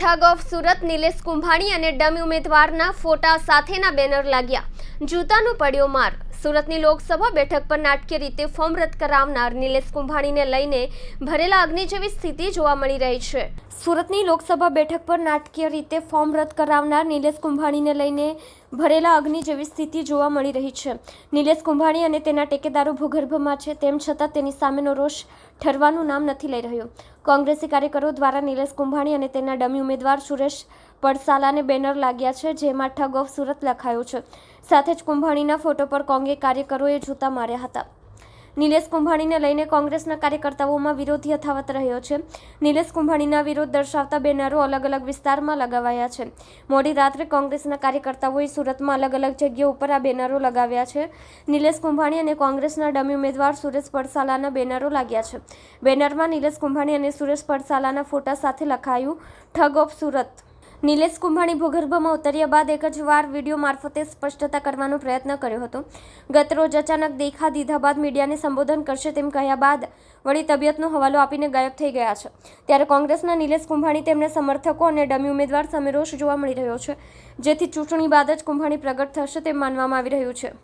ઠગ of Surat Nilesh Kumbhani અને dummy ઉમેદવારના ફોટા સાથેના બેનર લાગ્યા. જૂતાનો પડ્યો માર. સુરતની લોકસભા બેઠક પર નાટકીય રીતે ફોર્મ રદ કરાવનાર નિલેશ કુંભાણીને લઈને ભરેલા અગ્નિ જેવી સ્થિતિ જોવા મળી રહી છે. સુરતની લોકસભા બેઠક પર નાટકીય રીતે ફોર્મ રદ કરાવનાર નિલેશ કુંભાણીને લઈને ભરેલા અગ્નિ જેવી સ્થિતિ જોવા મળી રહી છે. નિલેશ કુંભાણી અને તેના ટેકેદારો ભૂગર્ભમાં છે, તેમ છતાં તેની સામેનો રોષ ઠરવાનું નામ નથી લઈ રહ્યો. કોંગ્રેસી કાર્યકરો દ્વારા નિલેશ કુંભાણી અને તેના ડમી ઉમેદવાર સુરેશ પડસાલાને બેનર લાગ્યા છે, જેમાં ઠગ ઓફ સુરત લખાયું છે. સાથે જ કુંભાણીના ફોટો પર કોંગ્રેસ કાર્યકરોએ જૂતા માર્યા હતા. નિલેશ કુંભાણીને લઈને કોંગ્રેસના કાર્યકર્તાઓમાં વિરોધ યથાવત રહ્યો છે. નિલેશ કુંભાણીના વિરોધ દર્શાવતા બેનરો અલગ અલગ વિસ્તારમાં લગાવાયા છે. મોડી રાત્રે કોંગ્રેસના કાર્યકર્તાઓએ સુરતમાં અલગ અલગ જગ્યાઓ ઉપર આ બેનરો લગાવ્યા છે. નિલેશ કુંભાણી અને કોંગ્રેસના ડમી ઉમેદવાર સુરેશ પડસાલાના બેનરો લાગ્યા છે. બેનરમાં નિલેશ કુંભાણી અને સુરેશ પડસાલાના ફોટા સાથે લખાયું, ઠગ ઓફ સુરત. નિલેશ કુંભાણી ભૂગર્ભમાં ઉતર્યા બાદ એક જ વાર વીડિયો મારફતે સ્પષ્ટતા કરવાનો પ્રયત્ન કર્યો હતો. ગત રોજ અચાનક દેખા દીધા બાદ મીડિયાને સંબોધન કરશે તેમ કહ્યા બાદ વળી તબિયતનો હવાલો આપીને ગાયબ થઈ ગયા છે. ત્યારે કોંગ્રેસના નિલેશ કુંભાણી તેમના સમર્થકો અને ડમી ઉમેદવાર સામે રોષ જોવા મળી રહ્યો છે, જેથી ચૂંટણી બાદ જ કુંભાણી પ્રગટ થશે તેમ માનવામાં આવી રહ્યું છે.